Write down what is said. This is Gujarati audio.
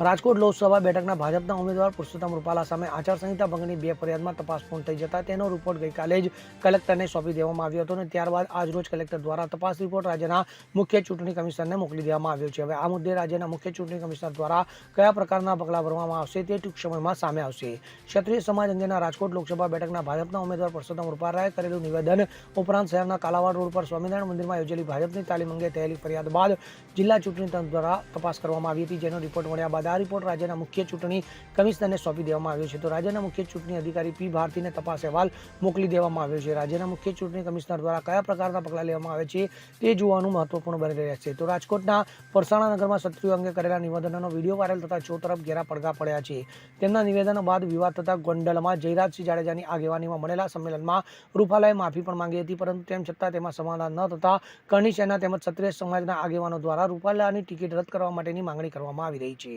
રાજકોટ લોકસભા બેઠકના ભાજપના ઉમેદવાર પુરુષોત્તમ રૂપાલા સામે આચારસંહિતા ભંગની બે ફરિયાદમાં તપાસ પૂર્ણ થઈ જતા તેનો રિપોર્ટ ગઈકાલે જ કલેક્ટરને સોંપી દેવામાં આવ્યો હતો અને ત્યારબાદ આજરોજ કલેક્ટર દ્વારા તપાસ રિપોર્ટ રાજ્યના મુખ્ય ચૂંટણી કમિશનરને મોકલી દેવામાં આવ્યો છે. હવે આ મુદ્દે રાજ્યના મુખ્ય ચૂંટણી કમિશનર દ્વારા કયા પ્રકારના પગલાં ભરવામાં આવશે તે ટૂંક સમયમાં સામે આવશે. ક્ષત્રિય સમાજ અંગેના રાજકોટ લોકસભા બેઠકના ભાજપના ઉમેદવાર પુરુષોત્તમ રૂપાલાએ કરેલું નિવેદન ઉપરાંત શહેરના કાલાવાડ રોડ પર સ્વામિનારાયણ મંદિરમાં યોજેલી ભાજપની તાલીમ અંગે થયેલી ફરિયાદ બાદ જિલ્લા ચૂંટણી તંત્ર દ્વારા તપાસ કરવામાં આવી હતી. જેનો રિપોર્ટ મળ્યા બાદ આ રિપોર્ટ રાજ્યના મુખ્ય ચૂંટણી કમિશનરને સોંપી દેવામાં આવ્યો છે. તો રાજ્યના મુખ્ય ચૂંટણી અધિકારી પી ભારતીને તપાસ અહેવાલ મોકલી દેવામાં આવ્યો છે. રાજ્યના મુખ્ય ચૂંટણી કમિશનર દ્વારા કયા પ્રકારના પગલાં લેવામાં આવે છે તે જોવાનું મહત્વપૂર્ણ બની રહેશે તો રાજકોટના પરસાણા નગરમાં ક્ષત્રિયો અંગે કરેલા નિવેદનનો વીડિયો વાયરલ થતા ચો તરફ ઘેરા પડઘા પડ્યા છે. તેમના નિવેદનો બાદ વિવાદ થતા ગોંડલમાં જયરાજસિંહ જાડેજાની આગેવાનીમાં મળેલા સંમેલનમાં રૂપાલાએ માફી પણ માંગી હતી, પરંતુ તેમ છતાં તેમાં સમાધાન ન થતા કરણી સેના તેમજ ક્ષત્રિય સમાજના આગેવાનો દ્વારા રૂપાલાની ટિકિટ રદ કરવા માટેની માંગણી કરવામાં આવી રહી છે.